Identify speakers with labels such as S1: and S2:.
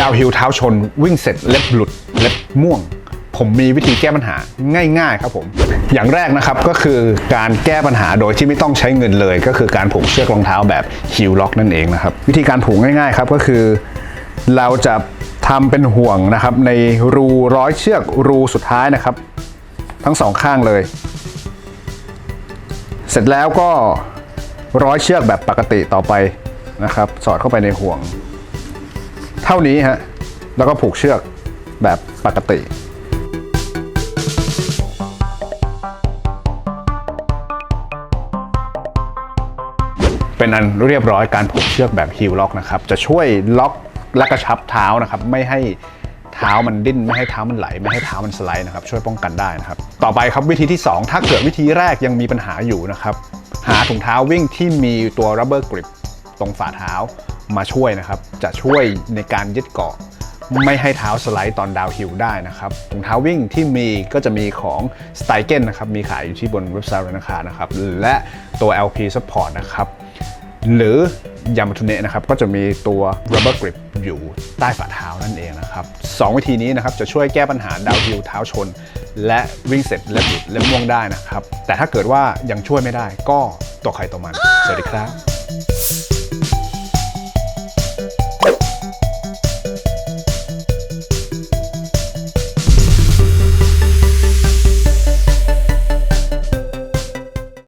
S1: ดาวฮิลเท้าชน วิ่งเสร็จเล็บหลุดเล็บม่วง ผมมีวิธีแก้ปัญหาง่าย ๆ ครับผม อย่างแรกนะครับก็คือการแก้ปัญหาโดยที่ไม่ต้องใช้เงินเลย ก็คือการผูกเชือกรองเท้าแบบฮิลล็อกนั่นเองนะครับ วิธีการผูกง่ายๆครับก็คือ เราจะทำเป็นห่วงนะครับ ในรูร้อยเชือกรูสุดท้ายนะครับ ทั้งสองข้างเลย เสร็จแล้วก็ร้อยเชือกแบบปกติต่อไปนะครับ สอดเข้าไปในห่วง ท่านี้ฮะ แล้วก็ผูกเชือกแบบปกติเป็นอันเรียบร้อยการผูกเชือกแบบฮิลล็อกนะครับจะช่วยล็อกและกระชับเท้านะครับไม่ให้เท้ามันดิ้นไม่ให้เท้ามันไหล ไม่ให้เท้ามันสไลด์นะครับช่วยป้องกันได้นะครับต่อไปครับวิธีที่ 2 ถ้าเกิดวิธีแรกยังมีปัญหาอยู่นะครับหาถุงเท้าวิ่งที่มีตัว rubber grip ตรงฝ่าเท้ามาช่วยนะครับ จะช่วยในการยึดเกาะ ไม่ให้เท้าสไลด์ตอนดาวฮิลได้นะครับถุงเท้าวิ่งที่มีก็จะมีของ s t y g e n นะครับ มีขายอยู่ที่บนเว็บไซต์เลยนะคะนะครับ และตัว LP Support นะครับ หรือยามาทุเนะนะครับก็จะมีตัว rubber grip อยู่ใต้ฝ่าเท้านั่นเองนะครับสองวิธีนี้นะครับจะช่วยแก้ปัญหาดาวฮิลเท้าชน และวิ่งเสร็จเล็บหลุดเล็บม่วงได้นะครับ แต่ถ้าเกิดว่ายังช่วยไม่ได้ก็ตัวใครตัวมัน สวัสดีครับ